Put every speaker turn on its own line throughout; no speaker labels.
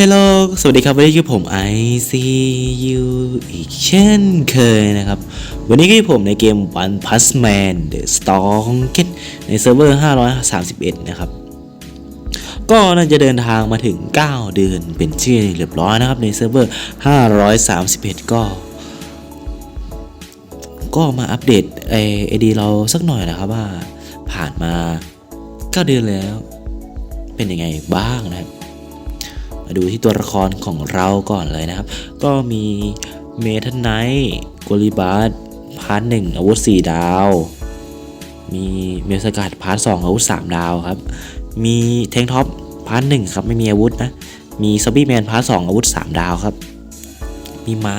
ฮลโลสวัสดีครับ วันนี้คือผม ICU อีกเช่นเคยนะครับ วันนี้ก็อยู่ผมในเกม One Punch Man The Strongest ในเซิร์ฟเวอร์ 531 นะครับ ก็น่าจะเดินทางมาถึง 9 เดือนเป็นชื่อเรียบร้อยนะครับ ในเซิร์ฟเวอร์ 531 ก็ ก็มาอัปเดตไอไอดีเราสักหน่อยนะครับว่าผ่านมา 9 เดือนแล้ว เป็นยังไงบ้างนะครับ มาดูที่ตัวละครของเราก่อนเลยนะครับ ก็มีเมทันไนท์โกลิบาร์พาร์ทหนึ่งอาวุธ 4 ดาว มีเมลสกัดพาร์ทสองอาวุธ 3 ดาวครับ มีแทงท็อปพาร์ทหนึ่งครับไม่มีอาวุธนะ มีซอมบี้แมนพาร์ทสองอาวุธ 3 ดาวครับ มีม้า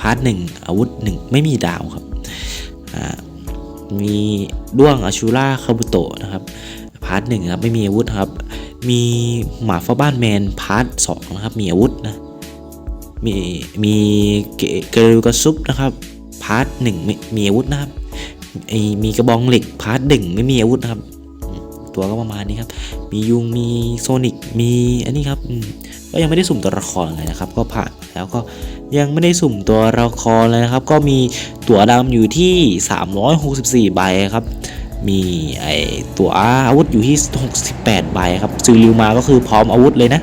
พาร์ทหนึ่งอาวุธ1ไม่มีดาวครับ มีด้วงอาชูล่าคาบุโตะนะครับพาร์ทหนึ่งครับไม่มีอาวุธครับ มีหมาฟ้าบ้านแมนพาร์ทสองนะครับมีอาวุธนะมีมีเกลูกระซุปนะครับพาร์ทหนึ่งไม่มีอาวุธนะครับไอมีกระบองเหล็กพาร์ทหนึ่งไม่มีอาวุธนะครับ ตัวก็ประมาณนี้ครับ มียุงมีโซนิกมีอันนี้ครับก็ยังไม่ได้สุ่มตัวละครเลยนะครับ ก็ผ่านแล้วก็ยังไม่ได้สุ่มตัวละครเลยนะครับ ก็มีตั๋วดำอยู่ที่ 364 ใบครับ มีไอตัวอาวุธอยู่ที่ 68 ใบครับซื้อริวมาก็คือพร้อมอาวุธเลยนะ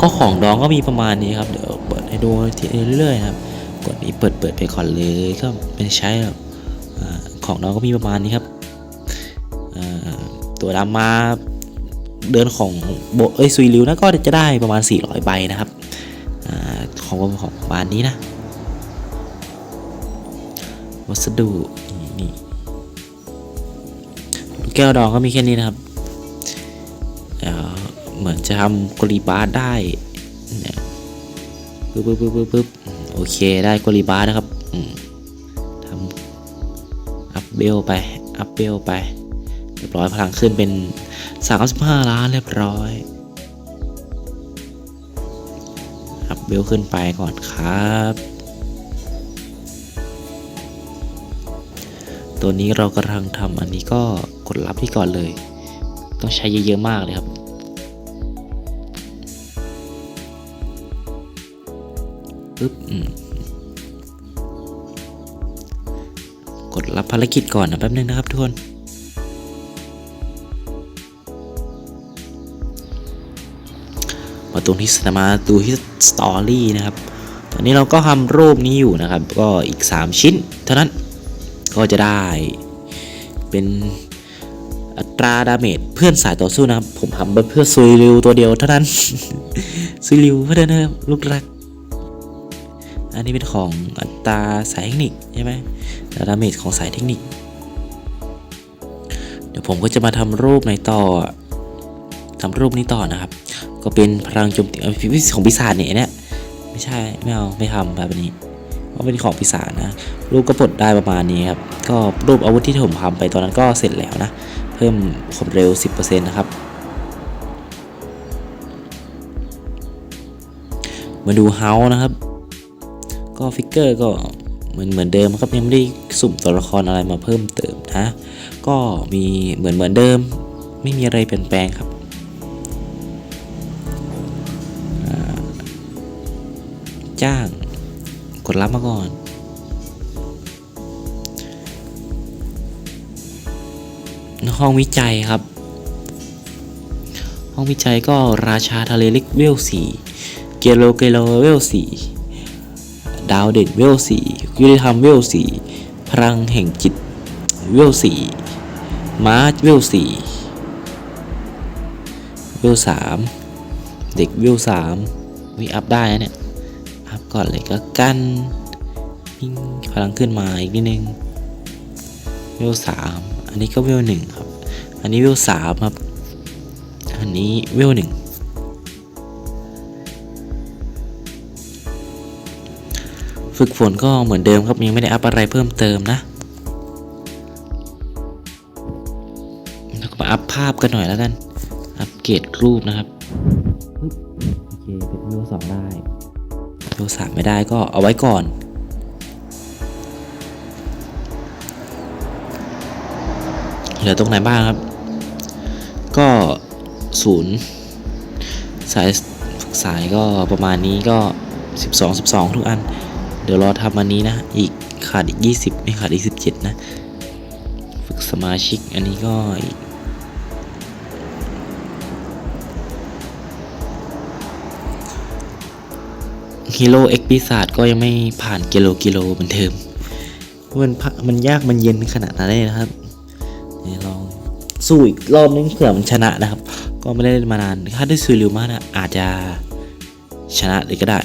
ก็ของดองก็มีประมาณนี้ครับ เดี๋ยวเปิดให้ดูทีเรื่อยๆครับ กดนี้เปิดเปิดไปก่อนเลยก็ไม่ได้ใช้หรอกอ่าของดองก็มีประมาณนี้ครับ ตัวดำมาเดือนของโบเอ้ยซุยริวนะก็จะได้ประมาณ 400 ใบนะครับอของของประมาณนี้นะ วัสดุ แก้วดองก็มีแค่นี้นะครับเเหมือนจะทำกริบาร์ได้เนี่ยปึ๊บปึ๊บปึ๊บปึ๊บโอเคได้กริบาร์นะครับทำอัพเบลไป อัพเบลไป เรียบร้อยพลังขึ้นเป็น 35 ล้านเรียบร้อยอัพเบลขึ้นไปก่อนครับ ตัวนี้เรากำลังทำอันนี้ก็กดรับที่ก่อนเลย ต้องใช้เยอะๆมากเลยครับ ปึ๊บกดรับภารกิจก่อนนะแป๊บนึงนะครับทุกคนมาตรงที่สมาดูที่สตอรี่นะครับ ตอนนี้เราก็ทำรูปนี้อยู่นะครับ ก็อีก 3 ชิ้น เท่านั้น ก็จะได้เป็นอัตราดาเมจเพื่อนสายต่อสู้นะครับ ผมทำเพื่อซุยริวตัวเดียวเท่านั้นซุยริวเพื่อนนะครับลูกรัก อันนี้เป็นของอัตราสายเทคนิคใช่ไหมดาเมจของสายเทคนิค เดี๋ยวผมก็จะมาทำรูปในต่อทำรูปนี้ต่อนะครับ ก็เป็นพลังโจมตีของปีศาจเนี่ยเนี่ยไม่ใช่ ไม่เอา ไม่ทำแบบนี้ เพราะเป็นของปีศานะ รูปก็ปลดได้ประมาณนี้ครับ ก็รูปอาวุธที่ผมทำไปตอนนั้นก็เสร็จแล้วนะ เพิ่มความเร็ว 10%นะครับ มาดูเฮาส์นะครับ ก็ฟิกเกอร์ก็เหมือนเหมือนเดิมครับยังไม่ได้สุ่มตัวละครอะไรมาเพิ่มเติมนะ ก็มีเหมือนเหมือนเดิม ไม่มีอะไรเปลี่ยนแปลงครับจ้าง กดรับมาก่อน ห้องวิจัยครับ ห้องวิจัยก็ราชาทะเลเล็กเวลสี่เกโลเกโลเวลสี่ดาวเด่นเวลสี่ยุติธรรมเวลสี่พลังแห่งจิตเวลสี่มาร์ชเวลสี่เวลสามเด็กเวลสามวิอัพได้นะเนี่ย ก่อนเลยก็กันปิ้งพลังขึ้นมาอีกนิดนึงเวสามอันนี้ก็เวหนึ่งครับ อันนี้เวสามครับ อันนี้เวหนึ่งฝึกฝนก็เหมือนเดิมครับยังไม่ได้อัพอะไรเพิ่มเติมนะแล้วก็มาอัพภาพกันหน่อยแล้วกัน อัปเกรดรูปนะครับ โอเค เป็นเวสองได้ เวลสามไม่ได้ก็เอาไว้ก่อนเหลือตรงไหนบ้างครับ ก็ศูนย์สายฝึกสายก็ประมาณนี้ก็ 12 12 ทุกอัน เดี๋ยวรอทำอันนี้นะ อีกขาดอีก 20 ไม่ขาดอีก 17 นะ ฝึกสมาชิกอันนี้ก็อีก ฮีโร่เอ็กปีศาจก็ยังไม่ผ่านกิโลกิโลเหมือนเดิมมันพะมันยากมันเย็นขนาดนั้นเลยนะครับเดี๋ยวลองสู้อีกรอบนึงเผื่อมันชนะนะครับ ก็ไม่ได้เล่นมานานถ้าได้ซูริวมานะอาจจะชนะเลยก็ได้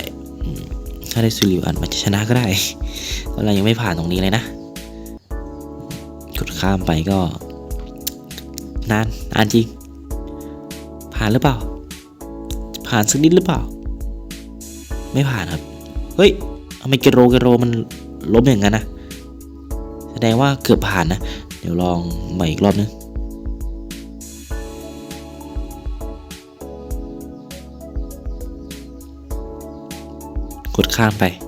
ถ้าได้ซูริวอันมันจะชนะก็ได้เพราะเรายังไม่ผ่านตรงนี้เลยนะ กดข้ามไปก็ นานนานจริงผ่านหรือเปล่า ผ่านสักนิดหรือเปล่า ไม่ผ่านครับ เฮ้ยทำไมเกโรเกโรมันล้มอย่างนั้นนะ แสดงว่าเกือบผ่านนะ เดี๋ยวลองใหม่อีกรอบนึงกดข้ามไป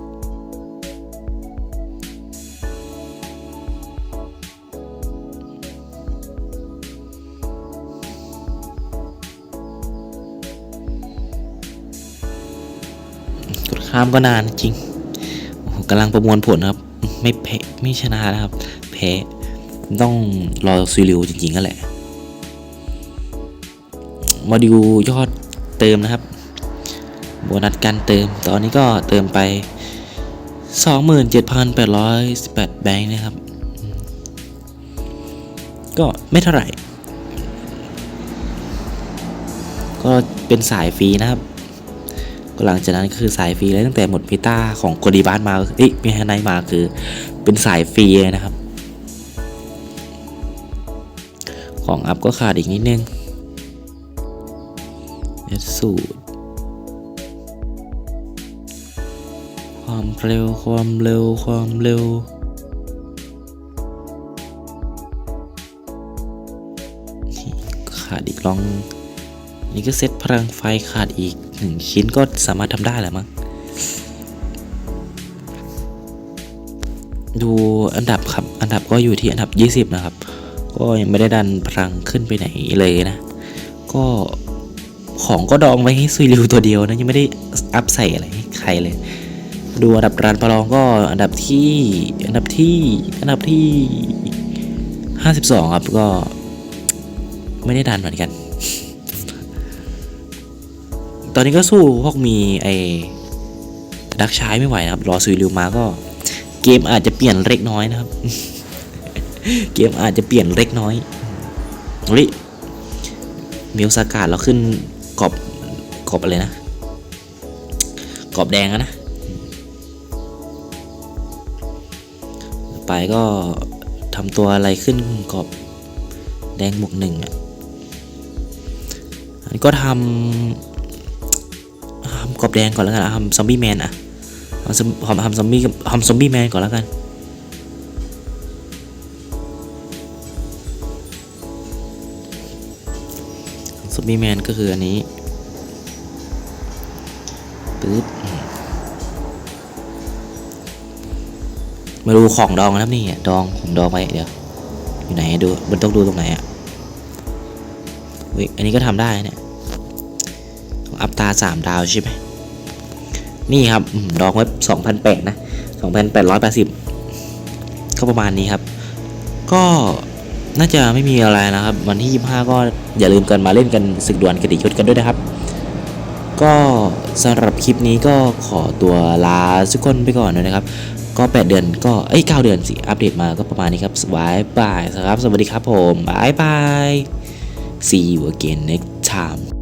ข้ามก็นานจริงกำลังประมวลผลครับ ไม่แพ้ไม่ชนะนะครับ แพ้ต้องรอซีริวจริงๆก็แหละ มาดูยอดเติมนะครับ โบนัสการเติม ตอนนี้ก็เติมไป 27,818 แบงค์นะครับ ก็ไม่เท่าไหร่ ก็เป็นสายฟรีนะครับ หลังจากนั้นก็คือสายฟรีเลยตั้งแต่หมดพิต้าของโกดีบาสมาเอ้ยมีฮานายมาคือ เป็นสายฟรีนะครับ ของอัพก็ขาดอีกนิดนึงเอสูตรความเร็วความเร็วความเร็วขาดอีกลอง นี่ก็เซตพลังไฟขาดอีก หนึ่งชิ้นก็สามารถทำได้แหละมั้งดูอันดับครับ อันดับก็อยู่ที่อันดับ 20 นะครับ ก็ยังไม่ได้ดันพลังขึ้นไปไหนเลยนะ ก็ของก็ดองไว้ให้ซุยริวตัวเดียวนะ ยังไม่ได้อัพใส่อะไรให้ใครเลย ดูอันดับรันประลองก็อันดับที่ อันดับที่ อันดับที่ 52 ครับ ก็ไม่ได้ดันเหมือนกัน ตอนนี้ก็สู้พวกมีไอ้ดักชายไม่ไหวนะครับ รอซุยริวมาก็ เกมอาจจะเปลี่ยนเล็กน้อยนะครับ เกมอาจจะเปลี่ยนเล็กน้อยเฮ้ยมิวสากาดเราขึ้นกรอบกรอบอะไรนะกรอบแดงนะ ไปก็ทำตัวอะไรขึ้นกรอบแดงบวกหนึ่งอะอันนี้ก็ทำ กอบแดงก่อนแล้วกันทำซอมบี้แมนอะทำซอมทำซอมบี้ทำซอมบี้แมนก่อนแล้วกันซอมบี้แมนก็คืออันนี้ปึ๊บมาดูของดองนะครับนี่ดองผมดองไว้เดี๋ยวอยู่ไหนดูมันต้องดูตรงไหนอะเฮ้ยอันนี้ก็ทำได้เนี่ยอัพตาสามดาวใช่ไหม นี่ครับดองไว้สองพันแปดนะสองพันแปดร้อยแปดสิบก็ประมาณนี้ครับ ก็น่าจะไม่มีอะไรนะครับ วันที่ 25 ก็อย่าลืมกันมาเล่นกันศึกดวลกระดิกยศกันด้วยนะครับ ก็สำหรับคลิปนี้ก็ขอตัวลาทุกคนไปก่อนนะครับ ก็ 8 เดือนก็เอ้ย9เดือนสิ อัปเดตมาก็ประมาณนี้ครับบายบายครับ สวัสดีครับผมบายบาย see you again next time